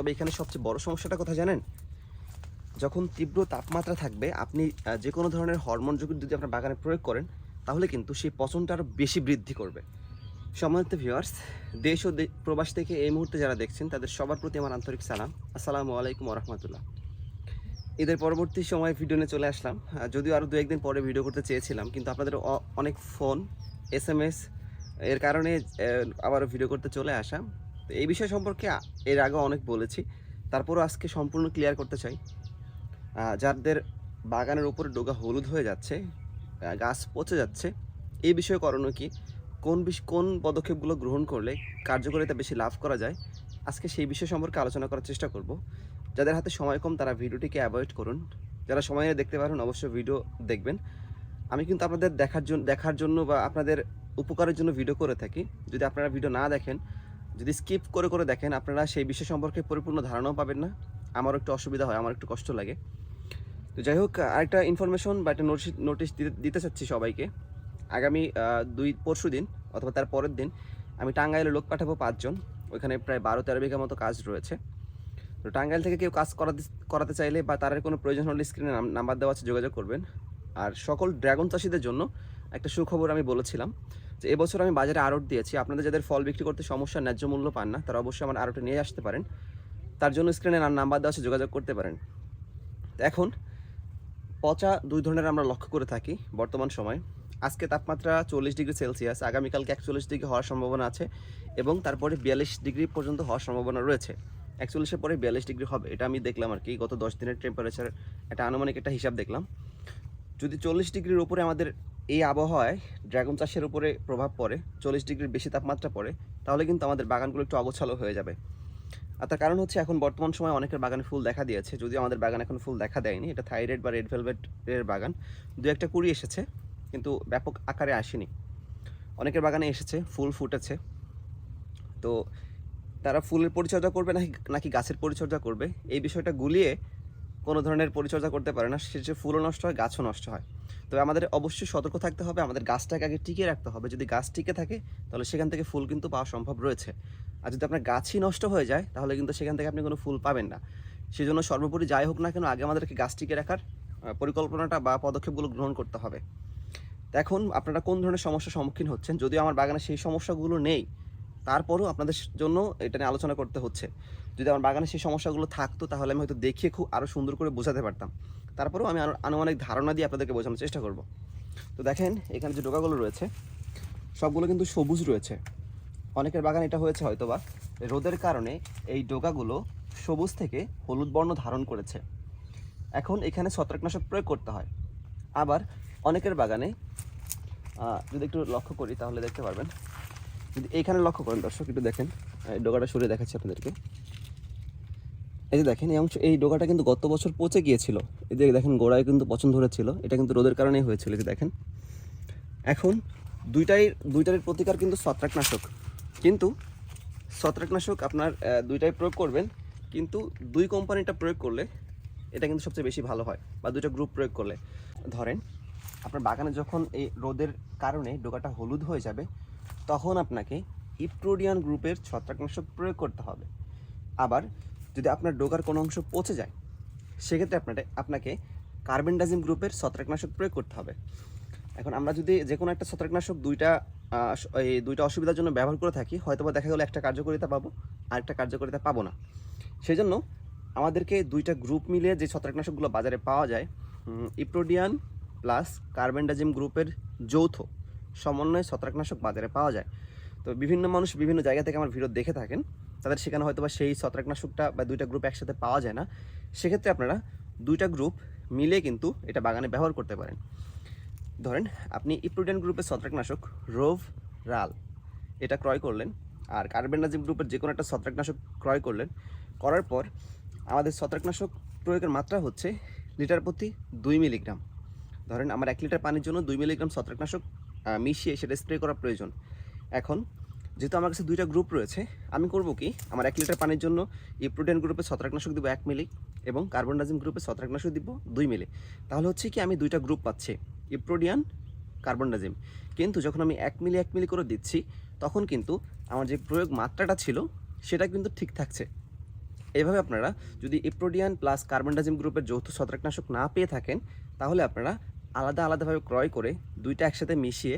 তবে এখানে সবচেয়ে বড় সমস্যাটা কথা জানেন? যখন তীব্র তাপমাত্রা থাকবে, আপনি যে কোনো ধরনের হরমোন যুগ যদি আপনার বাগানে প্রয়োগ করেন, তাহলে কিন্তু সেই পচনটা আরও বেশি বৃদ্ধি করবে। সম্মানিত ভিউয়ার্স দেশ ও প্রবাস থেকে এই মুহূর্তে যারা দেখছেন, তাদের সবার প্রতি আমার আন্তরিক সালাম। আসসালামু আলাইকুম রহমতুল্লাহ। ঈদের পরবর্তী সময় ভিডিও নিয়ে চলে আসলাম। যদিও আরও দু একদিন পরে ভিডিও করতে চেয়েছিলাম, কিন্তু আপনাদের অনেক ফোন এস এম এস এর কারণে আবারও ভিডিও করতে চলে আসা। তো এই বিষয় সম্পর্কে এর আগে অনেক বলেছি। তারপরও আজকে সম্পূর্ণ ক্লিয়ার করতে চাই। যাদের বাগানের উপরে ডোগা হলুদ হয়ে যাচ্ছে গাছ পচে যাচ্ছে, এই বিষয়ে করণীয় কি? কোন কোন পদক্ষেপগুলো গ্রহণ করলে কার্যকারিতা বেশি লাভ করা যায়? আজকে সেই বিষয় সম্পর্কে আলোচনা করার চেষ্টা করব। যাদের হাতে সময় কম, তারা ভিডিওটিকে অ্যাভয়েড করুন। যারা সময় দেখতে পারেন, অবশ্যই ভিডিও দেখবেন। আমি কিন্তু আপনাদের দেখার জন্য দেখার জন্য বা আপনাদের উপকারের জন্য ভিডিও করে থাকি। যদি আপনারা ভিডিও না দেখেন যদি স্কিপ করে করে দেখেন, আপনারা সেই বিষয় সম্পর্কে পরিপূর্ণ ধারণাও পাবেন না। আমারও একটু অসুবিধা হয়, আমার একটু কষ্ট লাগে। তো যাই হোক, আরেকটা ইনফরমেশন বা একটা নোটিশ নোটিশ দিতে চাচ্ছি সবাইকে। আগামী দুই, পরশু দিন অথবা তার পরের দিন আমি টাঙ্গাইলে লোক পাঠাবো পাঁচজন। ওইখানে প্রায় বারো তেরো বিঘা মতো কাজ রয়েছে। তো টাঙ্গাইল থেকে কেউ কাজ করাতে করাতে চাইলে বা তার কোনো প্রয়োজন হলে স্ক্রিনে নাম্বার দেওয়া আছে, যোগাযোগ করবেন। আর সকল ড্রাগন চাষিদের জন্য একটা সুখবর আমি বলেছিলাম। যে এবছর আমি বাজারে আড়ট দিয়েছি। আপনাদের যাদের ফল বিক্রি করতে সমস্যা, ন্যায্য মূল্য পান না, তারা অবশ্যই আমার আড়টে নিয়ে আসতে পারেন। তার জন্য স্ক্রিনে নাম্বার দেওয়া আছে, যোগাযোগ করতে পারেন। এখন, পচা দুই ধরনের আমরা লক্ষ্য করে থাকি বর্তমান সময়। আজকে তাপমাত্রা চল্লিশ ডিগ্রি সেলসিয়াস, আগামীকালকে একচল্লিশ ডিগ্রি হওয়ার সম্ভাবনা আছে এবং তারপরে বিয়াল্লিশ ডিগ্রি পর্যন্ত হওয়ার সম্ভাবনা রয়েছে। একচল্লিশের পরে বিয়াল্লিশ ডিগ্রি হবে, এটা আমি দেখলাম আর কি। গত দশ দিনের টেম্পারেচার একটা আনুমানিক একটা হিসাব দেখলাম। যদি চল্লিশ ডিগ্রির উপরে আমাদের এই আবহাওয়ায় ড্রাগন চাষের উপরে প্রভাব পড়ে, চল্লিশ ডিগ্রির বেশি তাপমাত্রা পড়ে, তাহলে কিন্তু আমাদের বাগানগুলো একটু অগোছালো হয়ে যাবে। আর তার কারণ হচ্ছে এখন বর্তমান সময় অনেকের বাগানে ফুল দেখা দিয়েছে, যদিও আমাদের বাগান এখন ফুল দেখা দেয়নি। এটা থাইরয়েড বা রেড ভেলভেটের বাগান। দু একটা কুড়ি এসেছে, কিন্তু ব্যাপক আকারে আসেনি। অনেকের বাগানে এসেছে, ফুল ফুটেছে। তো তারা ফুলের পরিচর্যা করবে নাকি নাকি গাছের পরিচর্যা করবে? এই বিষয়টা গুলিয়ে কোনো ধরনের পরিচর্যা করতে পারে না। শেষে ফুলও নষ্ট হয়, গাছও নষ্ট হয়। তবে আমাদের অবশ্যই সতর্ক থাকতে হবে, আমাদের গাছটাকে আগে টিকিয়ে রাখতে হবে। যদি গাছ টিকে থাকে, তাহলে সেখান থেকে ফুল কিন্তু পাওয়া সম্ভব রয়েছে। আর যদি আপনার গাছই নষ্ট হয়ে যায়, তাহলে কিন্তু সেখান থেকে আপনি কোনো ফুল পাবেন না। সেই জন্য সর্বোপরি যাই হোক না কেন, আগে আমাদেরকে গাছ টিকে রাখার পরিকল্পনাটা বা পদক্ষেপগুলো গ্রহণ করতে হবে। এখন আপনারা কোন ধরনের সমস্যার সম্মুখীন হচ্ছেন? যদিও আমার বাগানে সেই সমস্যাগুলো নেই, তারপরও আপনাদের জন্য এটা নিয়ে আলোচনা করতে হচ্ছে। যদি আমার বাগানে সেই সমস্যাগুলো থাকতো, তাহলে আমি হয়তো দেখিয়ে খুব আরও সুন্দর করে বোঝাতে পারতাম। তারপরেও আমি আনুমানিক ধারণা দিয়ে আপনাদেরকে বোঝানোর চেষ্টা করব। তো দেখেন, এখানে যে ডোকাগুলো রয়েছে, সবগুলো কিন্তু সবুজ রয়েছে। অনেকের বাগান এটা হয়েছে হয়তোবা। রোদের কারণে এই ডোকাগুলো সবুজ থেকে হলুদ বর্ণ ধারণ করেছে। এখন এখানে ছত্রাকনাশক প্রয়োগ করতে হয়। আবার অনেকের বাগানে যদি একটু লক্ষ্য করি তাহলে দেখতে পারবেন। যদি এইখানে লক্ষ্য করেন দর্শক, একটু দেখেন। ডোকাটা সরিয়ে দেখাচ্ছি আপনাদেরকে। এই যে দেখেন, এই অংশ, এই ডোকাটা কিন্তু গত বছর পচে গিয়েছিল। এই যে দেখেন, গোড়ায় কিন্তু পচন ধরেছিল। এটা কিন্তু রোদের কারণেই হয়েছিল যে দেখেন। এখন দুইটাই দুইটার প্রতিকার কিন্তু ছত্রাকনাশক। কিন্তু ছত্রাকনাশক আপনার দুইটাই প্রয়োগ করবেন, কিন্তু দুই কোম্পানিটা প্রয়োগ করলে এটা কিন্তু সবচেয়ে বেশি ভালো হয়, বা দুইটা গ্রুপ প্রয়োগ করলে। ধরেন, আপনার বাগানে যখন এই রোদের কারণে ডোকাটা হলুদ হয়ে যাবে, তখন আপনাকে ইপ্রোডিয়ান গ্রুপের ছত্রাকনাশক প্রয়োগ করতে হবে। আবার যদি আপনার ডোকার কোনো অংশ পচে যায়, সেক্ষেত্রে আপনাকে আপনাকে কার্বেন্ডাজিম গ্রুপের ছত্রাকনাশক প্রয়োগ করতে হবে। এখন আমরা যদি যে কোনো একটা ছত্রাকনাশক দুইটা এই দুইটা অসুবিধার জন্য ব্যবহার করে থাকি, হয়তোবা দেখা গেলো একটা কার্যকারিতা পাবো, আরেকটা কার্যকারিতা পাবো না। সেই জন্য আমাদেরকে দুইটা গ্রুপ মিলিয়ে যে ছত্রাকনাশকগুলো বাজারে পাওয়া যায় ইপ্রোডিয়ান প্লাস কার্বেন্ডাজিম গ্রুপের যৌথ সমন্বয়ে ছত্রাকনাশক বাজারে পাওয়া যায়। তো বিভিন্ন মানুষ বিভিন্ন জায়গা থেকে আমার ভিডিও দেখে থাকেন। তাদের সেখানে হয়তো বা সেই ছত্রাকনাশকটা বা দুইটা গ্রুপ একসাথে পাওয়া যায় না। সেক্ষেত্রে আপনারা দুইটা গ্রুপ মিলে কিন্তু এটা বাগানে ব্যবহার করতে পারেন। ধরেন, আপনি ইপ্রোডিয়ান গ্রুপের ছত্রাকনাশক রোভ রাল, এটা ক্রয় করলেন আর কার্বেন্ডাজিম গ্রুপের যে কোনো একটা ছত্রাকনাশক ক্রয় করলেন, করার পর আমাদের ছত্রাকনাশক প্রয়োগের মাত্রা হচ্ছে লিটার প্রতি দুই মিলিগ্রাম। ধরেন, আমার এক লিটার পানির জন্য দুই মিলিগ্রাম ছত্রাকনাশক মিশিয়ে সেটা স্প্রে করা প্রয়োজন। এখন যেহেতু আমার কাছে দুইটা গ্রুপ রয়েছে, আমি করব কি? আমার এক লিটার পানির জন্য ইপ্রোডিয়ান গ্রুপে ছত্রাকনাশক দিব এক মিলি এবং কার্বনডাজিম গ্রুপে ছত্রাকনাশক দিব দুই মিলি। তাহলে হচ্ছে কি, আমি দুইটা গ্রুপ পাচ্ছি ইপ্রোডিয়ান কার্বনডাজিম কিন্তু যখন আমি এক মিলি এক মিলি করে দিচ্ছি, তখন কিন্তু আমার যে প্রয়োগ মাত্রাটা ছিল, সেটা কিন্তু ঠিক থাকছে। এভাবে আপনারা যদি ইপ্রোডিয়ান প্লাস কার্বনডাজিম গ্রুপের যৌথ ছত্রাকনাশক না পেয়ে থাকেন, তাহলে আপনারা আলাদা, আলাদাভাবে ক্রয় করে দুইটা একসাথে মিশিয়ে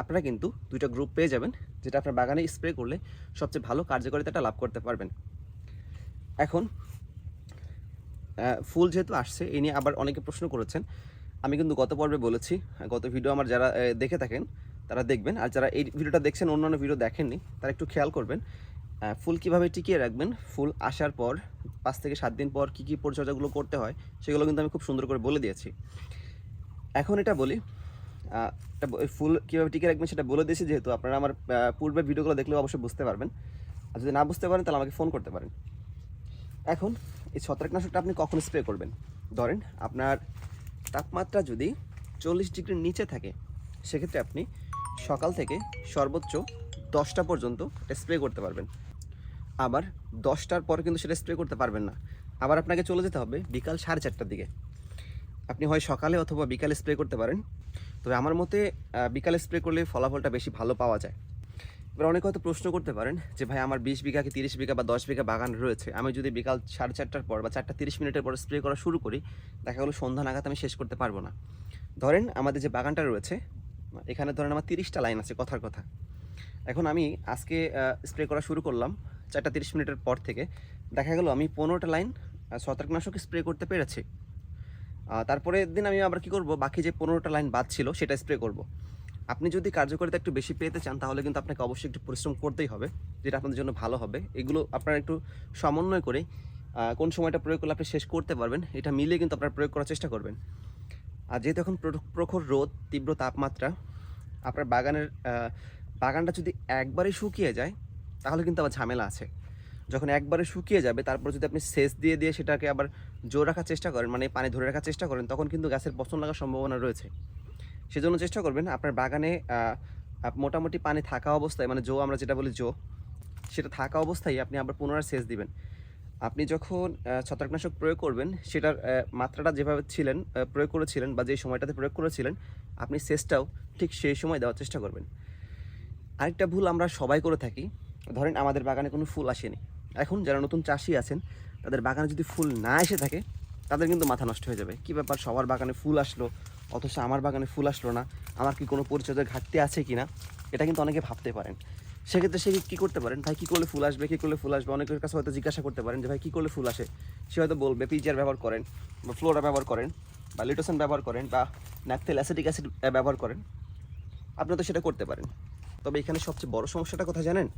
আপনারা কিন্তু দুইটা গ্রুপ পেয়ে যাবেন, যেটা আপনার বাগানে স্প্রে করলে সবচেয়ে ভালো কার্যকারিতাটা লাভ করতে পারবেন। এখন ফুল যেহেতু আসছে এই নিয়ে আবার অনেকে প্রশ্ন করেছেন। আমি কিন্তু গত পর্বে বলেছি, গত ভিডিও আমার যারা দেখে থাকেন, তারা দেখবেন। আর যারা এই ভিডিওটা দেখছেন, অন্যান্য ভিডিও দেখেননি, তারা একটু খেয়াল করবেন ফুল কীভাবে টিকিয়ে রাখবেন, ফুল আসার পর, পাঁচ থেকে সাত দিন পর কী কী পরিচর্যাগুলো করতে হয়, সেগুলো কিন্তু আমি খুব সুন্দর করে বলে দিয়েছি। এখন এটা বলি ফুল কীভাবে টিকে রাখবেন সেটা বলে দিয়েছি, যেহেতু আপনারা আমার পূর্বের ভিডিওগুলো দেখলেও অবশ্যই বুঝতে পারবেন। আর যদি না বুঝতে পারেন, তাহলে আমাকে ফোন করতে পারেন। এখন এই ছত্রাকনাশকটা আপনি কখন স্প্রে করবেন? ধরেন আপনার তাপমাত্রা যদি চল্লিশ ডিগ্রির নিচে থাকে, সেক্ষেত্রে আপনি সকাল থেকে সর্বোচ্চ দশটা পর্যন্ত এটা স্প্রে করতে পারবেন। আবার দশটার পর কিন্তু সেটা স্প্রে করতে পারবেন না। আবার আপনাকে চলে যেতে হবে বিকাল সাড়ে চারটার দিকে। আপনি হয় সকালে অথবা বিকালে স্প্রে করতে পারেন। তবে আমার মতে বিকালে স্প্রে করলে ফলাফলটা বেশি ভালো পাওয়া যায়। এবার অনেকে হয়তো প্রশ্ন করতে পারেন যে, ভাই, আমার বিশ বিঘা কি তিরিশ বিঘা বা দশ বিঘা বাগান রয়েছে? আমি যদি বিকাল সাড়ে চারটার পর বা চারটা তিরিশ মিনিটের পর স্প্রে করা শুরু করি, দেখা গেলো সন্ধ্যা নাগাদ আমি শেষ করতে পারব না। ধরেন আমাদের যে বাগানটা রয়েছে, এখানে ধরেন আমার তিরিশটা লাইন আছে কথার কথা। এখন আমি আজকে স্প্রে করা শুরু করলাম চারটা তিরিশ মিনিটের পর থেকে। দেখা গেল আমি পনেরোটা লাইন ছত্রাকনাশক স্প্রে করতে পেরেছি। আহ, তারপরের দিন আমি আবার কি করব? বাকি যে পনেরোটা লাইন বাদ ছিল সেটা স্প্রে করব। আপনি যদি কার্যকারিতা একটু বেশি পেতে চান তাহলে কিন্তু আপনাকে অবশ্যই একটু পরিশ্রম করতেই হবে যেটা আপনাদের জন্য ভালো হবে। এগুলো আপনারা একটু সমন্বয় করে কোন সময়টা প্রয়োগ করলে আপনি শেষ করতে পারবেন এটা মিলিয়ে কিন্তু আপনারা প্রয়োগ করার চেষ্টা করবেন। আর যেহেতু এখন প্র- প্রখর রোদ তীব্র তাপমাত্রা আপনার বাগানের বাগানটা যদি একবারে শুকিয়ে যায় তাহলে কিন্তু আবার ঝামেলা আছে। যখন একবারে শুকিয়ে যাবে, তারপর যদি আপনি সেচ দিয়ে দিয়ে সেটাকে আবার জোর রাখার চেষ্টা করেন মানে পানি ধরে রাখার চেষ্টা করেন, তখন কিন্তু গাছের পচন লাগার সম্ভাবনা রয়েছে। সেজন্য চেষ্টা করবেন আপনার বাগানে মোটামুটি পানি থাকা অবস্থায় মানে জো আমরা যেটা বলি জো, সেটা থাকা অবস্থায় আপনি আবার পুনরায় সেচ দিবেন। আপনি যখন ছত্রাকনাশক প্রয়োগ করবেন, সেটার মাত্রাটা যেভাবে ছিলেন প্রয়োগ করেছিলেন বা যে সময়টাতে প্রয়োগ করেছিলেন, আপনি সেচটাও ঠিক সেই সময় দেওয়ার চেষ্টা করবেন। আরেকটা ভুল আমরা সবাই করে থাকি, ধরেন আমাদের বাগানে কোনো ফুল আসেনি। এখন যারা নতুন চাষি আছেন, তাদের বাগানে যদি ফুল না এসে থাকে, তাদের কিন্তু মাথা নষ্ট হয়ে যাবে। কী ব্যাপার? সবার বাগানে ফুল আসলো, অথচ আমার বাগানে ফুল আসলো না। আমার কি কোনো পরিচর্যার ঘাটতি আছে কি না এটা কিন্তু অনেকে ভাবতে পারেন। সেক্ষেত্রে সে কী করতে পারেন? ভাই, কী করলে ফুল আসবে? কী করলে ফুল আসবে? অনেকের কাছে হয়তো জিজ্ঞাসা করতে পারেন যে, ভাই, কী করলে ফুল আসে? সে হয়তো বলবে, পিজিআর ব্যবহার করেন বা ফ্লোরা ব্যবহার করেন বা লিটোসন ব্যবহার করেন বা ন্যাপথেল অ্যাসিটিক অ্যাসিড ব্যবহার করেন। আপনি তো সেটা করতে পারেন। তবে এখানে সবচেয়ে বড় সমস্যাটা কথা জানেন?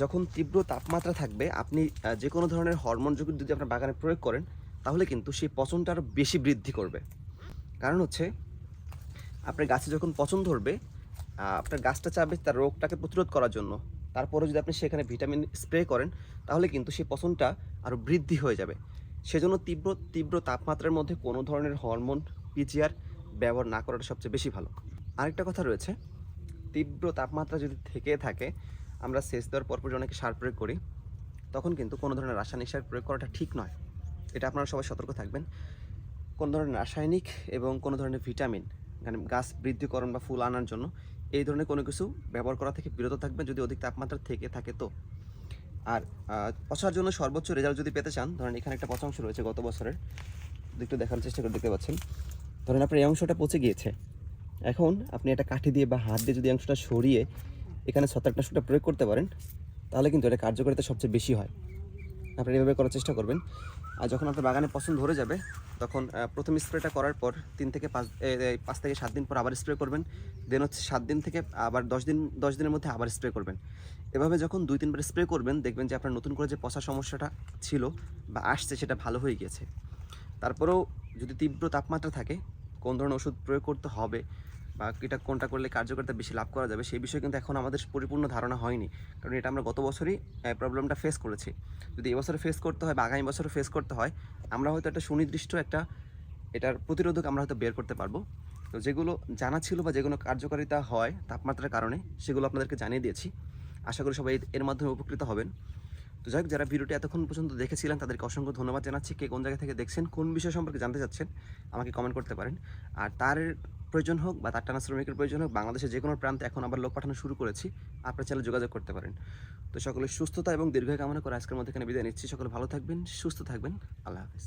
যখন তীব্র তাপমাত্রা থাকবে, আপনি যে কোনো ধরনের হরমোন যুগ যদি আপনার বাগানে প্রয়োগ করেন, তাহলে কিন্তু সেই পচনটা আরও বেশি বৃদ্ধি করবে। কারণ হচ্ছে, আপনার গাছে যখন পচন ধরবে আপনার গাছটা চাবে তার রোগটাকে প্রতিরোধ করার জন্য। তারপরে যদি আপনি সেখানে ভিটামিন স্প্রে করেন, তাহলে কিন্তু সেই পচনটা আরও বৃদ্ধি হয়ে যাবে। সেজন্য তীব্র তীব্র তাপমাত্রার মধ্যে কোনো ধরনের হরমোন পিজিআর ব্যবহার না করাটা সবচেয়ে বেশি ভালো। আরেকটা কথা রয়েছে, তীব্র তাপমাত্রা যদি থেকে থাকে আমরা সেচ দেওয়ার পরপর অনেকে সার প্রয়োগ করি, তখন কিন্তু কোনো ধরনের রাসায়নিক সার প্রয়োগ করাটা ঠিক নয়। এটা আপনারা সবাই সতর্ক থাকবেন। কোনো ধরনের রাসায়নিক এবং কোনো ধরনের ভিটামিন মানে গাছ বৃদ্ধিকরণ বা ফুল আনার জন্য এই ধরনের কোনো কিছু ব্যবহার করা থেকে বিরত থাকবেন যদি অধিক তাপমাত্রা থেকে থাকে তো। আর পচার জন্য সর্বোচ্চ রেজাল্ট যদি পেতে চান, ধরেন এখানে একটা পচা অংশ রয়েছে গত বছরের, একটু দেখার চেষ্টা করে দেখতে পাচ্ছেন। ধরেন আপনার এই অংশটা পচে গিয়েছে। এখন আপনি এটা কাঠি দিয়ে বা হাত দিয়ে যদি অংশটা সরিয়ে এখানে ছত্রাকনাশকটা প্রয়োগ করতে পারেন, তাহলে কিন্তু এটা কার্যকারিতা সবচেয়ে বেশি হয়। আপনি এভাবে করার চেষ্টা করবেন। আর যখন আপনার বাগানে পছন্দ ধরে যাবে, তখন প্রথম স্প্রেটা করার পর তিন থেকে পাঁচ পাঁচ থেকে সাত দিন পর আবার স্প্রে করবেন। দেন হচ্ছে সাত দিন থেকে আবার দশ দিন, দশ দিনের মধ্যে আবার স্প্রে করবেন। এভাবে যখন দুই, তিনবার স্প্রে করবেন, দেখবেন যে আপনার নতুন করে যে পচা সমস্যাটা ছিল বা আসছে, সেটা ভালো হয়ে গিয়েছে। তারপরেও যদি তীব্র তাপমাত্রা থাকে, কোন ধরনের ওষুধ প্রয়োগ করতে হবে বা এটা কোনটা করলে কার্যকারিতা বেশি লাভ করা যাবে, সেই বিষয়ে কিন্তু এখন আমাদের পরিপূর্ণ ধারণা হয়নি। কারণ এটা আমরা গত বছরই প্রবলেমটা ফেস করেছি। যদি এবছরে ফেস করতে হয় বা আগামী বছরে ফেস করতে হয়, আমরা হয়তো একটা সুনির্দিষ্ট একটা এটার প্রতিরোধক আমরা হয়তো বের করতে পারব। তো যেগুলো জানা ছিল বা যেগুলো কার্যকারিতা হয় তাপমাত্রার কারণে, সেগুলো আপনাদেরকে জানিয়ে দিয়েছি। আশা করি সবাই এর- মাধ্যমে উপকৃত হবেন। তো যাই হোক, যারা ভিডিওটি এতক্ষণ পর্যন্ত দেখেছিলেন, তাদেরকে অসংখ্য ধন্যবাদ জানাচ্ছি। কে কোন জায়গা থেকে দেখছেন, কোন বিষয় সম্পর্কে জানতে চাচ্ছেন, আমাকে কমেন্ট করতে পারেন। আর তার প্রয়োজন হোক বা তার টানা শ্রমিকের প্রয়োজন হোক বাংলাদেশে যে কোনো প্রান্তে এখন আবার লোক পাঠানো শুরু করেছি। আপনার চাইলে যোগাযোগ করতে পারেন। তো সকলের সুস্থতা এবং দীর্ঘ কামনা করে আজকের মধ্যে এখানে বিদায় নিচ্ছি। সকলে ভালো থাকবেন, সুস্থ থাকবেন। আল্লাহ হাফিজ।